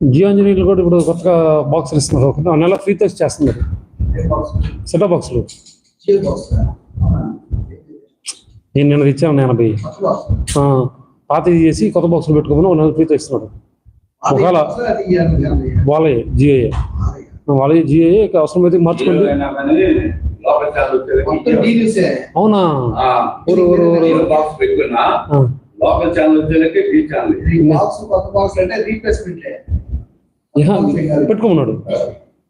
జియో ఇంజనీర్లు కూడా ఇప్పుడు కొత్తగా బాక్సులు ఇస్తున్నారు. ఒక నెల ఫ్రీతో చేస్తున్నారు. సెటప్ బాక్సులు నేను నిన్న ఇచ్చాను ఎనభై ఆ, చేసి కొత్త బాక్సులు పెట్టుకోమని ఒక నెల ఫ్రీతో ఇస్తున్నాడు. ఒకవేళ వాళ్ళే జియో వాళ్ళే జియో అవసరమైతే మార్చుకోండి. లోపల ఛానల్ అవునా? బాక్స్ పెట్టుకున్నా లోకల్ ఛానల్ వచ్చేసరికి బీ ఛానల్ బాక్స్ కొత్త బాక్స్ అంటే రీప్లేస్మెంట్ పెట్టుకోమన్నాడు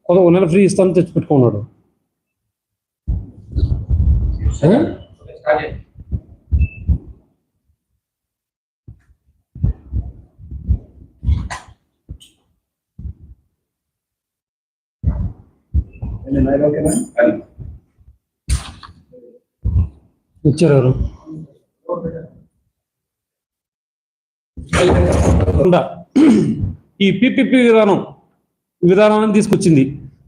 కొత్త ఒక నెల ఫ్రీ ఇస్తాను తెచ్చి పెట్టుకున్నాడు ఇచ్చారు. ఎవరు? ఈ పిపిపి విధానం విధానాన్ని తీసుకొచ్చింది.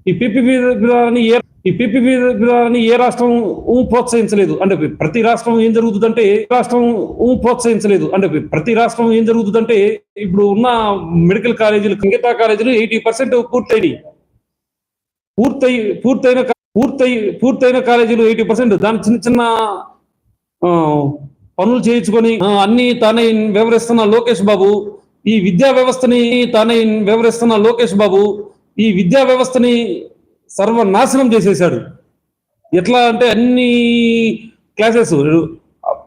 ఈ పిపిపి విధానాన్ని ఏ ఈ పిపిపి విధానాన్ని ఏ రాష్ట్రం ప్రోత్సహించలేదు? అంటే ప్రతి రాష్ట్రం ఏం జరుగుతుందంటే ఏ రాష్ట్రం ప్రోత్సహించలేదు. అంటే ప్రతి రాష్ట్రం ఏం జరుగుతుందంటే ఇప్పుడు ఉన్న మెడికల్ కాలేజీలు మిగతా కాలేజీలు ఎయిటీ పర్సెంట్ పూర్తయినాయి. పూర్తయి పూర్తయిన పూర్తయి పూర్తయిన కాలేజీలు ఎయిటీ పర్సెంట్. దాని చిన్న చిన్న పనులు చేయించుకొని అన్ని తానే వివరిస్తున్న లోకేష్ బాబు. ఈ విద్యా వ్యవస్థని తానే వివరిస్తున్న లోకేష్ బాబు. ఈ విద్యా వ్యవస్థని సర్వనాశనం చేసేశాడు. ఎట్లా అంటే అన్ని క్లాసెస్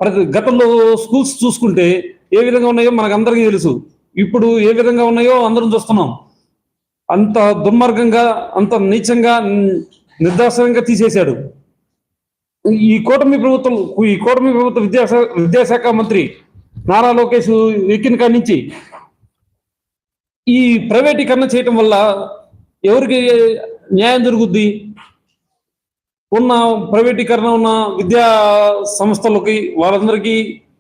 ప్రతి గతంలో స్కూల్స్ చూసుకుంటే ఏ విధంగా ఉన్నాయో మనకు అందరికీ తెలుసు. ఇప్పుడు ఏ విధంగా ఉన్నాయో అందరం చూస్తున్నాం. అంత దుర్మార్గంగా అంత నీచంగా నిర్దాశనంగా తీసేశాడు. ఈ కూటమి ప్రభుత్వం ఈ కూటమి ప్రభుత్వ విద్యాశాఖ విద్యాశాఖ మంత్రి నారా లోకేష్ ఎక్కిన కాడి నుంచి ఈ ప్రైవేటీకరణ చేయటం వల్ల ఎవరికి న్యాయం జరుగుద్ది? ఉన్న ప్రైవేటీకరణ ఉన్న విద్యా సంస్థలకి వాళ్ళందరికీ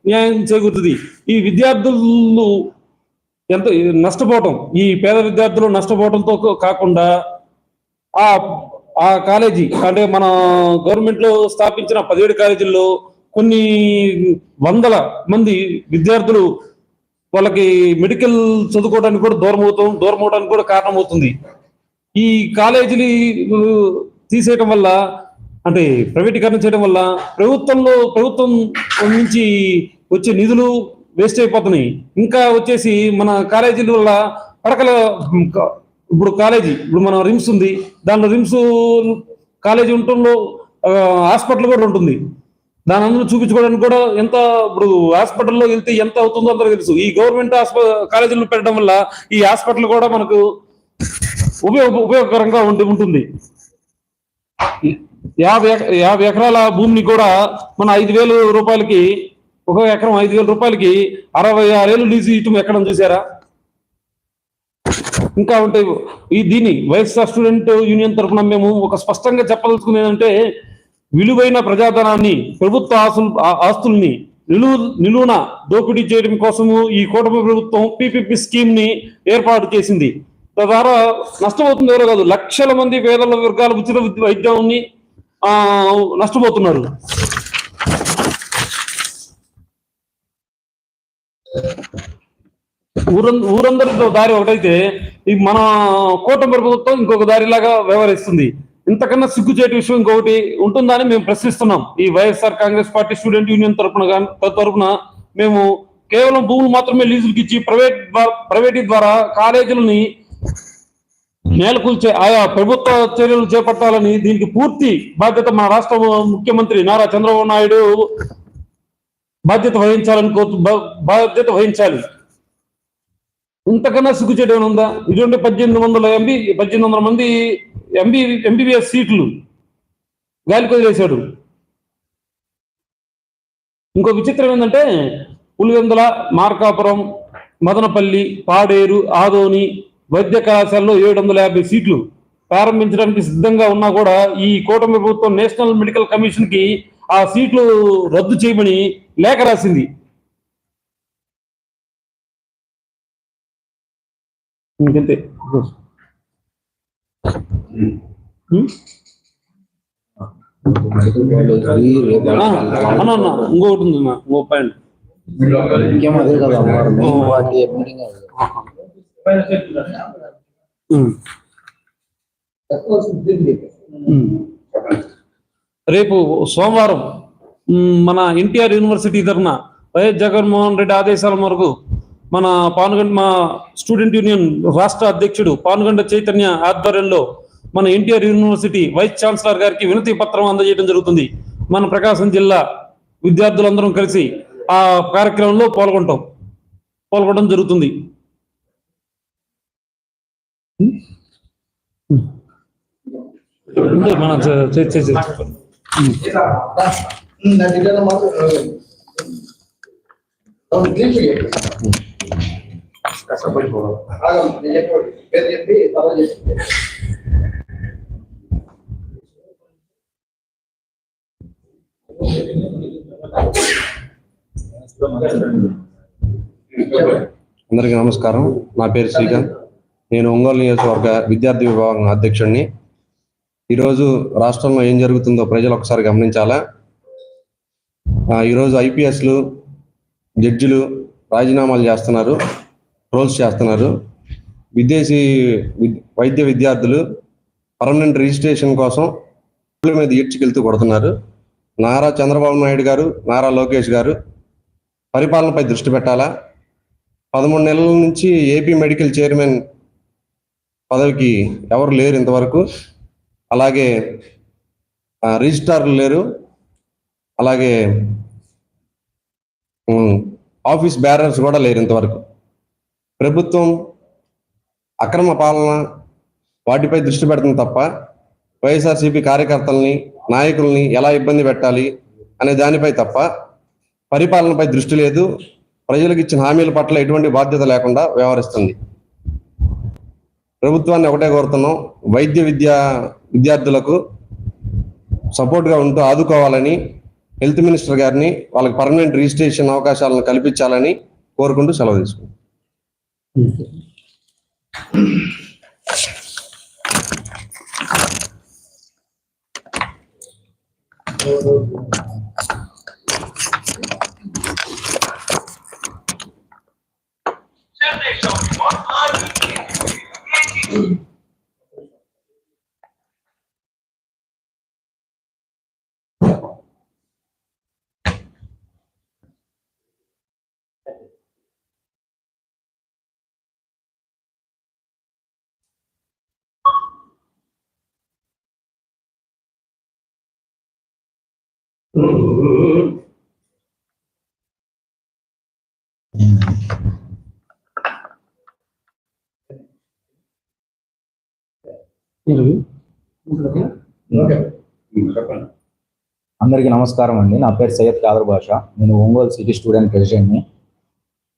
న్యాయం చేకూరుతుంది. ఈ విద్యార్థులు ఎంత నష్టపోవటం ఈ పేద విద్యార్థులు నష్టపోవటంతో కాకుండా ఆ ఆ కాలేజీ అంటే మన గవర్నమెంట్లో స్థాపించిన పదిహేడు కాలేజీల్లో కొన్ని వందల మంది విద్యార్థులు వాళ్ళకి మెడికల్ చదువుకోవడానికి కూడా దూరం అవుతాం దూరం అవడానికి కూడా కారణమవుతుంది ఈ కాలేజీలు తీసేయటం వల్ల అంటే ప్రైవేటీకరణ చేయడం వల్ల ప్రభుత్వంలో ప్రభుత్వం నుంచి వచ్చే నిధులు వేస్ట్ అయిపోతున్నాయి. ఇంకా వచ్చేసి మన కాలేజీల వల్ల పడకల ఇప్పుడు కాలేజీ ఇప్పుడు మన రిమ్స్ ఉంది. దాంట్లో రిమ్స్ కాలేజీ ఉంటుందో హాస్పిటల్ కూడా ఉంటుంది. దాని అందరూ చూపించుకోవడానికి కూడా ఎంత ఇప్పుడు హాస్పిటల్లో వెళ్తే ఎంత అవుతుందో అందరూ తెలుసు. ఈ గవర్నమెంట్ హాస్పిటల్ కాలేజీలు పెట్టడం వల్ల ఈ హాస్పిటల్ కూడా మనకు ఉపయోగ ఉపయోగకరంగా ఉండి ఉంటుంది. యాభై ఎక- యాభై ఎకరాల భూమిని కూడా మన ఐదు వేల రూపాయలకి ఒక ఎకరం ఐదు వేల రూపాయలకి అరవై ఆరేళ్ళు లీజు ఇటు ఎక్కడం చూసారా? ఇంకా ఉంటాయి. ఈ దీన్ని వైఎస్ఆర్ స్టూడెంట్ యూనియన్ తరఫున మేము ఒక స్పష్టంగా చెప్పదలుచుకునేది అంటే విలువైన ప్రజాధనాన్ని ప్రభుత్వ ఆస్తులు ఆస్తుల్ని నిలువు నిలువున దోపిడీ చేయడం కోసము ఈ కూటమి ప్రభుత్వం పీపీపీ స్కీమ్ని ఏర్పాటు చేసింది. తద్వారా నష్టపోతుంది ఎవరో కాదు లక్షల మంది పేదల వర్గాల ఉచిత వైద్యాన్ని ఆ నష్టపోతున్నారు. ఊరందరితో దారి ఒకటైతే మన కూటమి ప్రభుత్వం ఇంకొక దారిలాగా వ్యవహరిస్తుంది. ఇంతకన్నా సిగ్గుచేటి విషయం ఇంకొకటి ఉంటుందని మేము ప్రశ్నిస్తున్నాం. ఈ YSR Congress party student union తరపున తరఫున మేము కేవలం భూములు మాత్రమే లీజులకు ఇచ్చి ప్రైవేట్ ప్రైవేట్ ద్వారా కాలేజీలని నేలకూల్చే ఆయా ప్రభుత్వ చర్యలు చేపట్టాలని దీనికి పూర్తి బాధ్యత మన రాష్ట్ర ముఖ్యమంత్రి నారా చంద్రబాబు నాయుడు బాధ్యత వహించాలని బాధ్యత వహించాలి. ఇంతకన్నా సిగ్గు చేయడం ఉందా? ఇటువంటి పద్దెనిమిది వందల ఎంబీ పద్దెనిమిది వందల మంది ఎంబీ ఎంబీబీఎస్ సీట్లు గాలికి వదిలేశాడు ఇంకో విచిత్రం ఏంటంటే పులివెందుల మార్కాపురం మదనపల్లి పాడేరు ఆదోని వైద్య కళాశాలలో ఏడు వందల యాభై సీట్లు ప్రారంభించడానికి సిద్ధంగా ఉన్నా కూడా ఈ కూటమి ప్రభుత్వం నేషనల్ మెడికల్ కమిషన్కి ఆ సీట్లు రద్దు చేయమని లేఖ రాసింది. ఇంకంతే ఇంకొకటి ఉంది అన్న, ఇంకో పాయింట్ అదే కదా. రేపు సోమవారం మన ఎన్టీఆర్ యూనివర్సిటీ తరఫున వైఎస్ జగన్మోహన్ రెడ్డి ఆదేశాల మేరకు మన పానుగండ మా స్టూడెంట్ యూనియన్ రాష్ట్ర అధ్యక్షుడు పానుగండ చైతన్య ఆధ్వర్యంలో మన ఎన్టీఆర్ యూనివర్సిటీ వైస్ ఛాన్సలర్ గారికి వినతి పత్రం అందజేయడం జరుగుతుంది. మన ప్రకాశం జిల్లా విద్యార్థులందరం కలిసి ఆ కార్యక్రమంలో పాల్గొంటాం. పాల్గొనడం జరుగుతుంది. ఉంది మన చెప్పి తర్వాత చెప్పి అందరికీ నమస్కారం. నా పేరు శ్రీకాంత్. నేను ఒంగోలు నియోజకవర్గ విద్యార్థి విభాగం అధ్యక్షుడిని. ఈరోజు రాష్ట్రంలో ఏం జరుగుతుందో ప్రజలు ఒకసారి గమనించాలా? ఈరోజు ఐపీఎస్లు జడ్జిలు రాజీనామాలు చేస్తున్నారు. రోల్స్ చేస్తున్నారు. విదేశీ వైద్య విద్యార్థులు పర్మనెంట్ రిజిస్ట్రేషన్ కోసం రోడ్ల మీద ఈడ్చుకెళ్తూ కొడుతున్నారు నారా చంద్రబాబు నాయుడు గారు నారా లోకేష్ గారు పరిపాలనపై దృష్టి పెట్టాలా? పదమూడు నెలల నుంచి ఏపీ మెడికల్ చైర్మన్ పదవికి ఎవరు లేరు ఇంతవరకు. అలాగే రిజిస్టార్లు రిజిస్ట్రార్లు లేరు. అలాగే ఆఫీస్ బ్యారర్స్ కూడా లేరు ఇంతవరకు. ప్రభుత్వం అక్రమ పాలన వాటిపై దృష్టి పెడతాం తప్ప వైఎస్ఆర్సీపీ కార్యకర్తల్ని నాయకుల్ని ఎలా ఇబ్బంది పెట్టాలి అనే దానిపై తప్ప పరిపాలనపై దృష్టి లేదు. ప్రజలకు ఇచ్చిన హామీల పట్ల ఎటువంటి బాధ్యత లేకుండా వ్యవహరిస్తుంది. ప్రభుత్వాన్ని ఒకటే కోరుతున్నాం. వైద్య విద్యా విద్యార్థులకు సపోర్ట్గా ఉంటూ ఆదుకోవాలని హెల్త్ మినిస్టర్ గారిని వాళ్ళకి పర్మనెంట్ రిజిస్ట్రేషన్ అవకాశాలను కల్పించాలని కోరుకుంటూ సెలవు తీసుకుంటాం Sí. అందరికీ నమస్కారం అండి. నా పేరు సయ్యద్ కాదర్ భాష. నేను ఒంగోలు సిటీ స్టూడెంట్ ప్రెసిడెంట్ని.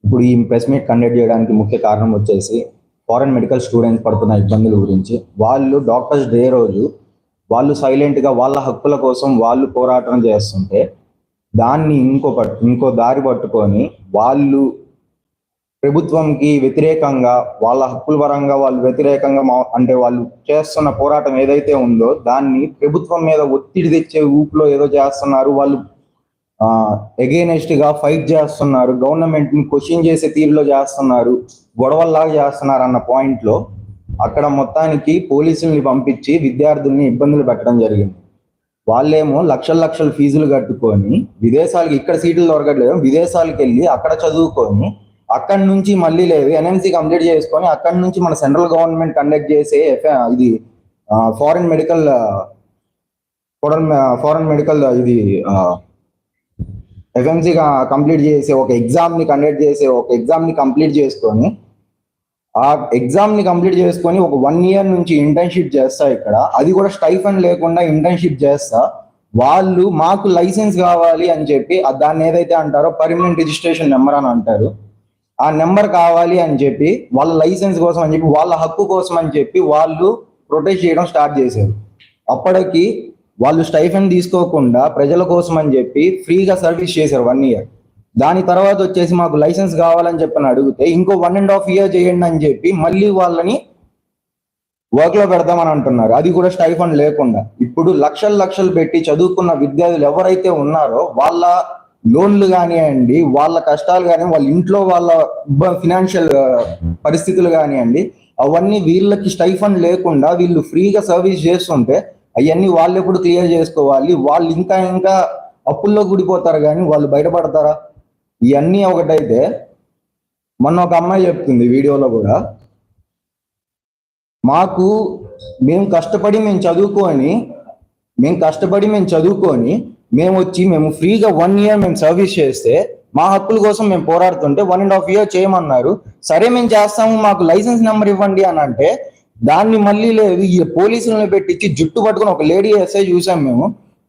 ఇప్పుడు ఈ ప్రెస్ మీట్ కండక్ట్ చేయడానికి ముఖ్య కారణం వచ్చేసి ఫారెన్ మెడికల్ స్టూడెంట్స్ పడుతున్న ఇబ్బందుల గురించి. వాళ్ళు డాక్టర్స్ డే రోజు వాళ్ళు సైలెంట్గా వాళ్ళ హక్కుల కోసం వాళ్ళు పోరాటం చేస్తుంటే దాన్ని ఇంకో ఇంకో దారి పట్టుకొని వాళ్ళు ప్రభుత్వంకి వ్యతిరేకంగా వాళ్ళ హక్కుల పరంగా వాళ్ళు వ్యతిరేకంగా అంటే వాళ్ళు చేస్తున్న పోరాటం ఏదైతే ఉందో దాన్ని ప్రభుత్వం మీద ఒత్తిడి తెచ్చే ఊపులో ఏదో చేస్తున్నారు వాళ్ళు ఎగైనెస్ట్గా ఫైట్ చేస్తున్నారు గవర్నమెంట్ని క్వశ్చన్ చేసే తీరులో చేస్తున్నారు గొడవల్లాగా చేస్తున్నారు అన్న పాయింట్లో అక్కడ మొత్తానికి పోలీసుల్ని పంపించి విద్యార్థుల్ని ఇబ్బందులు పెట్టడం జరిగింది. వాళ్ళేమో లక్షల లక్షల ఫీజులు కట్టుకొని విదేశాలకి ఇక్కడ సీట్లు దొరకట్లేదు విదేశాలకు వెళ్ళి అక్కడ చదువుకొని అక్కడి నుంచి మళ్ళీ లేదు ఎన్ఎంసీ కంప్లీట్ చేసుకొని అక్కడి నుంచి మన సెంట్రల్ గవర్నమెంట్ కండక్ట్ చేసే ఎఫ్- ఇది foreign medical foreign foreign medical ఇది ఎఫ్ఎంసీ కంప్లీట్ చేసే ఒక ఎగ్జామ్ని కండక్ట్ చేసే ఒక ఎగ్జామ్ని కంప్లీట్ చేసుకొని ఆ ఎగ్జామ్ని కంప్లీట్ చేసుకొని ఒక వన్ ఇయర్ నుంచి ఇంటర్న్షిప్ చేస్తా ఇక్కడ. అది కూడా స్టైఫండ్ లేకుండా ఇంటర్న్షిప్ చేస్తా. వాళ్ళు మాకు లైసెన్స్ కావాలి అని చెప్పి దాన్ని ఏదైతే అంటారో పర్మనెంట్ రిజిస్ట్రేషన్ నెంబర్ అని అంటారు. ఆ నెంబర్ కావాలి అని చెప్పి వాళ్ళ లైసెన్స్ కోసం అని చెప్పి వాళ్ళ హక్కు కోసం అని చెప్పి వాళ్ళు ప్రొటెస్ట్ చేయడం స్టార్ట్ చేశారు. అప్పటికి వాళ్ళు స్టైఫెన్ తీసుకోకుండా ప్రజల కోసం అని చెప్పి ఫ్రీగా సర్వీస్ చేశారు వన్ ఇయర్ దాని తర్వాత వచ్చేసి మాకు లైసెన్స్ కావాలని చెప్పని అడిగితే ఇంకో వన్ అండ్ హాఫ్ ఇయర్ చేయండి అని చెప్పి మళ్ళీ వాళ్ళని వర్క్లో పెడదామని అంటున్నారు. అది కూడా స్టైఫండ్ లేకుండా. ఇప్పుడు లక్షలు లక్షలు పెట్టి చదువుకున్న విద్యార్థులు ఎవరైతే ఉన్నారో వాళ్ళ లోన్లు కానివ్వండి వాళ్ళ కష్టాలు కానీ వాళ్ళ ఇంట్లో వాళ్ళ ఫినాన్షియల్ పరిస్థితులు కానివ్వండి అవన్నీ వీళ్ళకి స్టైఫండ్ లేకుండా వీళ్ళు ఫ్రీగా సర్వీస్ చేస్తుంటే అవన్నీ వాళ్ళు ఎప్పుడు క్లియర్ చేసుకోవాలి? వాళ్ళు ఇంకా ఇంకా అప్పుల్లో కూడిపోతారు కానీ వాళ్ళు బయటపడతారా? ఇవన్నీ ఒకటైతే మొన్న ఒక అమ్మాయి చెప్తుంది వీడియోలో కూడా. మాకు మేము కష్టపడి మేము చదువుకొని మేము కష్టపడి మేము చదువుకొని మేము వచ్చి మేము ఫ్రీగా వన్ ఇయర్ మేము సర్వీస్ చేస్తే మా హక్కుల కోసం మేము పోరాడుతుంటే వన్ అండ్ హాఫ్ ఇయర్ చేయమన్నారు. సరే మేము చేస్తాము మాకు లైసెన్స్ నెంబర్ ఇవ్వండి అని అంటే దాన్ని మళ్ళీ లేదు ఈ పోలీసులను పెట్టించి జుట్టు పట్టుకొని ఒక లేడీ ఎస్ఐ చూసాం మేము.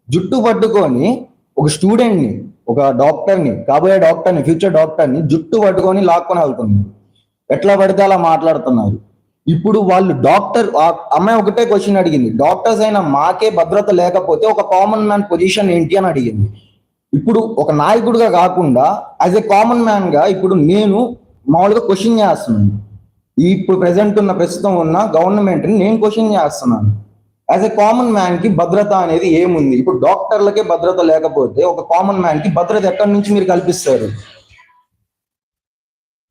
జుట్టు పట్టుకొని ఒక స్టూడెంట్ని ఒక డాక్టర్ని కాబోయే డాక్టర్ని ఫ్యూచర్ డాక్టర్ని జుట్టు పట్టుకొని లాక్కొని వెళ్తుంది. ఎట్లా పడితే అలా మాట్లాడుతున్నారు. ఇప్పుడు వాళ్ళు డాక్టర్ అమ్మాయి ఒకటే క్వశ్చన్ అడిగింది. డాక్టర్స్ అయినా మాకే భద్రత లేకపోతే ఒక కామన్ మ్యాన్ పొజిషన్ ఏంటి అని అడిగింది. ఇప్పుడు ఒక నాయకుడిగా కాకుండా యాజ్ ఎ కామన్ మ్యాన్గా ఇప్పుడు నేను మామూలుగా క్వశ్చన్ చేస్తున్నాను. ఇప్పుడు ప్రెసెంట్ ఉన్న ప్రస్తుతం ఉన్న గవర్నమెంట్ని నేను క్వశ్చన్ చేస్తున్నాను. యాజ్ ఎ కామన్ మ్యాన్కి భద్రత అనేది ఏముంది? ఇప్పుడు డాక్టర్లకే భద్రత లేకపోతే ఒక కామన్ మ్యాన్కి భద్రత ఎక్కడి నుంచి మీరు కల్పిస్తారు?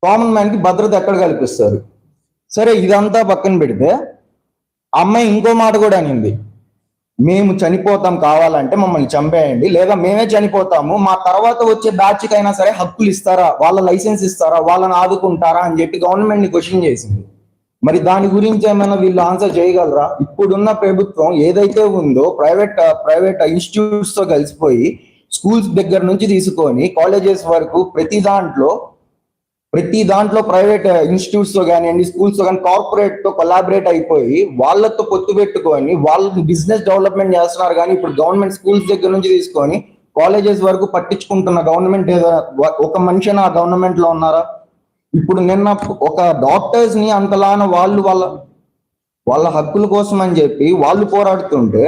కామన్ మ్యాన్కి భద్రత ఎక్కడ కల్పిస్తారు? సరే ఇదంతా పక్కన పెడితే అమ్మాయి ఇంకో మాట కూడా అనింది. మేము చనిపోతాం కావాలంటే మమ్మల్ని చంపేయండి లేదా మేమే చనిపోతాము మా తర్వాత వచ్చే బ్యాచ్కి అయినా సరే హక్కులు ఇస్తారా? వాళ్ళ లైసెన్స్ ఇస్తారా? వాళ్ళని ఆదుకుంటారా? అని చెప్పి గవర్నమెంట్ని క్వశ్చన్ చేసింది. మరి దాని గురించి ఏమైనా వీళ్ళు ఆన్సర్ చేయగలరా? ఇప్పుడున్న ప్రభుత్వం ఏదైతే ఉందో ప్రైవేట్ ప్రైవేట్ ఇన్స్టిట్యూట్స్తో కలిసిపోయి స్కూల్స్ దగ్గర నుంచి తీసుకొని కాలేజెస్ వరకు ప్రతి దాంట్లో ప్రతి దాంట్లో ప్రైవేట్ ఇన్స్టిట్యూట్స్ uh, తో కానివ్వండి స్కూల్స్తో కానీ కార్పొరేట్తో కొలాబరేట్ అయిపోయి వాళ్ళతో పొత్తు పెట్టుకొని వాళ్ళకి బిజినెస్ డెవలప్మెంట్ చేస్తున్నారు. కానీ ఇప్పుడు గవర్నమెంట్ స్కూల్స్ దగ్గర నుంచి తీసుకొని కాలేజెస్ వరకు పట్టించుకుంటున్న గవర్నమెంట్ ఏదో ఒక మనిషి ఆ గవర్నమెంట్లో ఉన్నారా? ఇప్పుడు నిన్న ఒక డాక్టర్స్ని అంతలాన వాళ్ళు వాళ్ళ వాళ్ళ హక్కుల కోసం అని చెప్పి వాళ్ళు పోరాడుతుంటే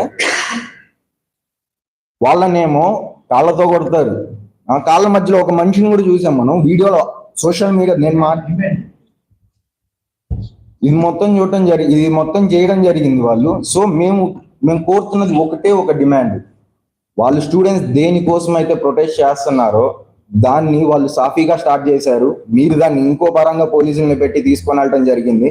వాళ్ళనేమో కాళ్ళతో కొడతారు. ఆ కాళ్ళ మధ్యలో ఒక మనిషిని కూడా చూసాం మనం. వీడియోలో సోషల్ మీడియా నేను మా ఇది మొత్తం చూడటం జరిగి ఇది మొత్తం చేయడం జరిగింది వాళ్ళు. సో మేము మేము కోరుతున్నది ఒకటే ఒక డిమాండ్. వాళ్ళు స్టూడెంట్స్ దేనికోసం అయితే ప్రొటెస్ట్ చేస్తున్నారో దాన్ని వాళ్ళు సాఫీగా స్టార్ట్ చేశారు. మీరు దాన్ని ఇంకో పరంగా పోలీసులను పెట్టి తీసుకొని వెళ్ళటం జరిగింది.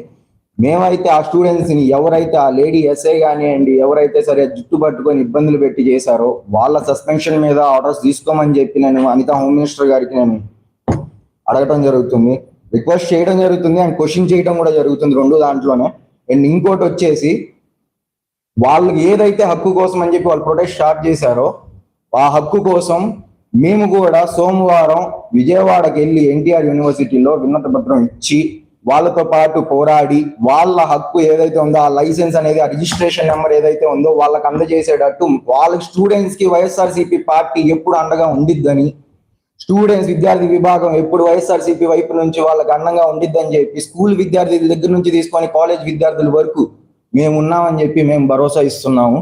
మేమైతే ఆ స్టూడెంట్స్ని ఎవరైతే ఆ లేడీ ఎస్ఐ కానివ్వండి ఎవరైతే సరే జుట్టు పట్టుకొని ఇబ్బందులు పెట్టి చేశారో వాళ్ళ సస్పెన్షన్ మీద ఆర్డర్స్ తీసుకోమని చెప్పి నేను అనిత హోమ్ మినిస్టర్ గారికి నేను అడగటం జరుగుతుంది. రిక్వెస్ట్ చేయడం జరుగుతుంది అండ్ క్వశ్చన్ చేయడం కూడా జరుగుతుంది రెండు దాంట్లోనే. అండ్ ఇంకోటి వచ్చేసి వాళ్ళకి ఏదైతే హక్కు కోసం అని చెప్పి వాళ్ళు ప్రొటెస్ట్ స్టార్ట్ చేశారో ఆ హక్కు కోసం మేము కూడా సోమవారం విజయవాడకి వెళ్ళి ఎన్టీఆర్ యూనివర్సిటీలో విన్నత పత్రం ఇచ్చి వాళ్ళతో పాటు పోరాడి వాళ్ళ హక్కు ఏదైతే ఉందో ఆ లైసెన్స్ అనేది ఆ రిజిస్ట్రేషన్ నెంబర్ ఏదైతే ఉందో వాళ్ళకి అందజేసేటట్టు వాళ్ళ స్టూడెంట్స్కి వైఎస్ఆర్సీపీ పార్టీ ఎప్పుడు అండగా ఉండిద్దని స్టూడెంట్స్ విద్యార్థి విభాగం ఎప్పుడు వైఎస్ఆర్సీపీ వైపు నుంచి వాళ్ళకి అండంగా ఉండిద్దని చెప్పి స్కూల్ విద్యార్థుల దగ్గర నుంచి తీసుకొని కాలేజ్ విద్యార్థుల వరకు మేము ఉన్నామని చెప్పి మేము భరోసా ఇస్తున్నాము.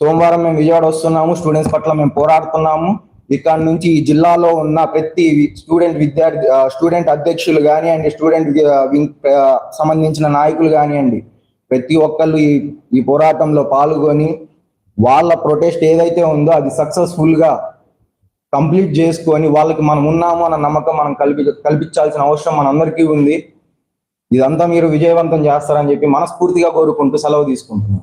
సోమవారం మేము విజయవాడ వస్తున్నాము స్టూడెంట్స్ పట్ల మేము పోరాడుతున్నాము. ఇక్కడ నుంచి ఈ జిల్లాలో ఉన్న ప్రతి స్టూడెంట్ విద్యార్థి స్టూడెంట్ అధ్యక్షులు కానివ్వండి స్టూడెంట్ సంబంధించిన నాయకులు కానివ్వండి ప్రతి ఒక్కళ్ళు ఈ ఈ పోరాటంలో పాల్గొని వాళ్ళ ప్రొటెస్ట్ ఏదైతే ఉందో అది సక్సెస్ఫుల్గా కంప్లీట్ చేసుకొని వాళ్ళకి మనం ఉన్నాము అన్న నమ్మకం మనం కల్పి కల్పించాల్సిన అవసరం మనందరికీ ఉంది. ఇదంతా మీరు విజయవంతం చేస్తారని చెప్పి మనస్ఫూర్తిగా కోరుకుంటూ సెలవు తీసుకుంటున్నాం.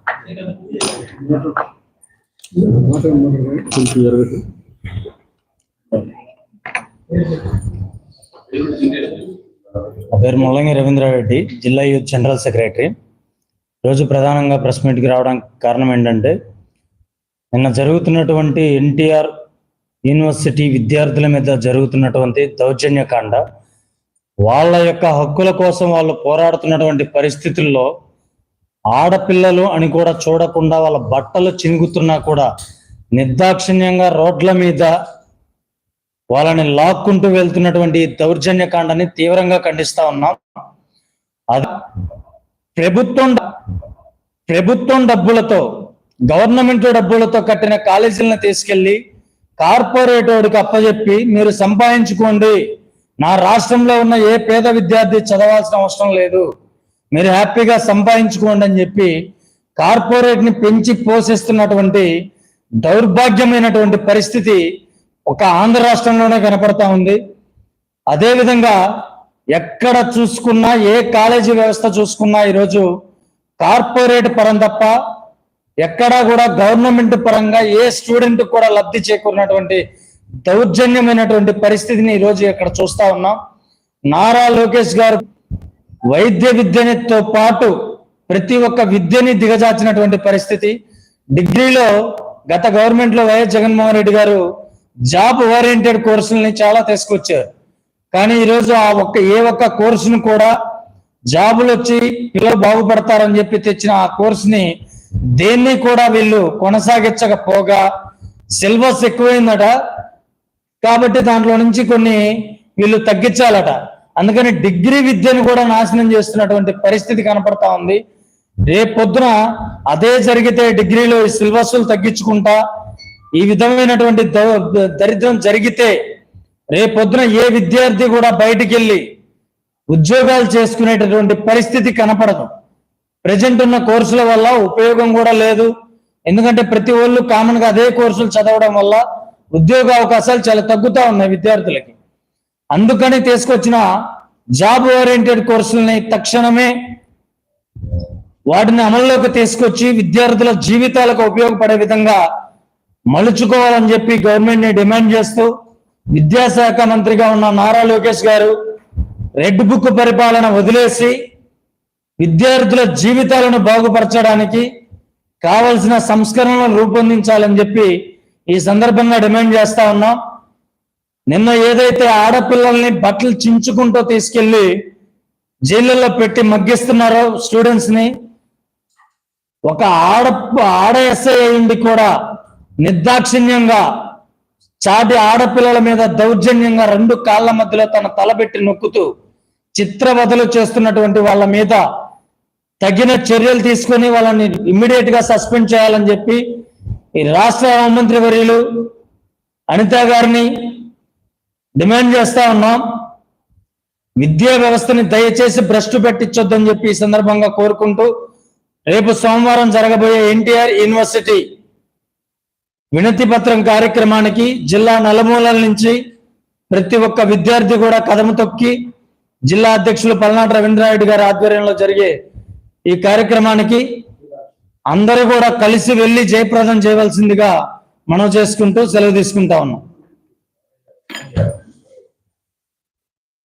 పేరు ముల్లంగి రవీంద్రారెడ్డి జిల్లా యూత్ జనరల్ సెక్రటరీ. రోజు ప్రధానంగా ప్రెస్ మీట్కి రావడానికి కారణం ఏంటంటే నిన్న జరుగుతున్నటువంటి ఎన్టీఆర్ యూనివర్సిటీ విద్యార్థుల మీద జరుగుతున్నటువంటి దౌర్జన్యకాండ వాళ్ళ యొక్క హక్కుల కోసం వాళ్ళు పోరాడుతున్నటువంటి పరిస్థితుల్లో ఆడపిల్లలు అని కూడా చూడకుండా వాళ్ళ బట్టలు చినుగుతున్నా కూడా నిర్దాక్షిణ్యంగా రోడ్ల మీద వాళ్ళని లాక్కుంటూ వెళ్తున్నటువంటి దౌర్జన్య దౌర్జన్యకాండని తీవ్రంగా ఖండిస్తా ఉన్నాం. అది ప్రభుత్వం ప్రభుత్వం డబ్బులతో గవర్నమెంట్ డబ్బులతో కట్టిన కాలేజీలను తీసుకెళ్ళి కార్పొరేట్ వాడికి మీరు సంపాదించుకోండి. నా రాష్ట్రంలో ఉన్న ఏ పేద విద్యార్థి చదవాల్సిన అవసరం లేదు. మీరు హ్యాపీగా సంపాదించుకోండి అని చెప్పి కార్పొరేట్ని పెంచి పోషిస్తున్నటువంటి దౌర్భాగ్యమైనటువంటి పరిస్థితి ఒక ఆంధ్ర రాష్ట్రంలోనే కనపడతా ఉంది. అదేవిధంగా ఎక్కడ చూసుకున్నా ఏ కాలేజీ వ్యవస్థ చూసుకున్నా ఈరోజు కార్పొరేట్ పరం తప్ప ఎక్కడా కూడా గవర్నమెంట్ పరంగా ఏ స్టూడెంట్ కూడా లబ్ధి చేకూరినటువంటి దౌర్జన్యమైనటువంటి పరిస్థితిని ఈరోజు ఇక్కడ చూస్తా ఉన్నాం. నారా లోకేష్ గారు వైద్య విద్యనితో పాటు ప్రతి ఒక్క విద్యని దిగజార్చినటువంటి పరిస్థితి. డిగ్రీలో గత గవర్నమెంట్లో వైఎస్ జగన్మోహన్ రెడ్డి గారు జాబ్ ఓరియంటెడ్ కోర్సుల్ని చాలా తీసుకొచ్చారు. కానీ ఈరోజు ఆ ఒక్క ఏ ఒక్క కోర్సును కూడా జాబులు వచ్చి పిల్లలు బాగుపడతారని చెప్పి తెచ్చిన ఆ కోర్సుని దేన్ని కూడా వీళ్ళు కొనసాగించకపోగా సిలబస్ ఎక్కువైందట. కాబట్టి దాంట్లో నుంచి కొన్ని వీళ్ళు తగ్గించాలట. అందుకని డిగ్రీ విద్యను కూడా నాశనం చేస్తున్నటువంటి పరిస్థితి కనపడతా ఉంది. రేపొద్దున అదే జరిగితే డిగ్రీలో సిలబస్లు తగ్గించుకుంటా ఈ విధమైనటువంటి దరిద్రం జరిగితే రేపొద్దున ఏ విద్యార్థి కూడా బయటికి వెళ్ళి ఉద్యోగాలు చేసుకునేటటువంటి పరిస్థితి కనపడదు. ప్రజెంట్ ఉన్న కోర్సుల వల్ల ఉపయోగం కూడా లేదు. ఎందుకంటే ప్రతి ఒళ్ళు కామన్గా అదే కోర్సులు చదవడం వల్ల ఉద్యోగ అవకాశాలు చాలా తగ్గుతూ ఉన్నాయి విద్యార్థులకి. అందుకని తీసుకొచ్చిన జాబ్ ఓరియంటెడ్ కోర్సులని తక్షణమే వాటిని అమల్లోకి తీసుకొచ్చి విద్యార్థుల జీవితాలకు ఉపయోగపడే విధంగా మలుచుకోవాలని చెప్పి గవర్నమెంట్ని డిమాండ్ చేస్తూ విద్యాశాఖ మంత్రిగా ఉన్న నారా లోకేష్ గారు రెడ్ బుక్ పరిపాలన వదిలేసి విద్యార్థుల జీవితాలను బాగుపరచడానికి కావలసిన సంస్కరణలను రూపొందించాలని చెప్పి ఈ సందర్భంగా డిమాండ్ చేస్తా ఉన్నాం. నిన్న ఏదైతే ఆడపిల్లల్ని బట్టలు చించుకుంటూ తీసుకెళ్ళి జైళ్ళల్లో పెట్టి మగ్గిస్తున్నారో స్టూడెంట్స్ని ఒక ఆడ ఆడ ఎస్ఐ అయింది కూడా నిర్దాక్షిణ్యంగా చాటి ఆడపిల్లల మీద దౌర్జన్యంగా రెండు కాళ్ళ మధ్యలో తన తలబెట్టి నొక్కుతూ చిత్రవదలు చేస్తున్నటువంటి వాళ్ళ మీద తగిన చర్యలు తీసుకొని వాళ్ళని ఇమ్మీడియట్గా సస్పెండ్ చేయాలని చెప్పి ఈ రాష్ట్ర హోంమంత్రి వర్యులు అనిత గారిని డిమాండ్ చేస్తా ఉన్నాం. విద్యా వ్యవస్థని దయచేసి భ్రష్టు పెట్టించొద్దని చెప్పి ఈ సందర్భంగా కోరుకుంటూ రేపు సోమవారం జరగబోయే ఎన్టీఆర్ యూనివర్సిటీ వినతి పత్రం కార్యక్రమానికి జిల్లా నలుమూలల నుంచి ప్రతి ఒక్క విద్యార్థి కూడా కదము తొక్కి జిల్లా అధ్యక్షులు పల్నాటి రవీంద్రారెడ్డి గారి ఆధ్వర్యంలో జరిగే ఈ కార్యక్రమానికి అందరూ కూడా కలిసి వెళ్ళి జయప్రదం చేయవలసిందిగా మనం చేసుకుంటూ సెలవు తీసుకుంటా ఉన్నాం.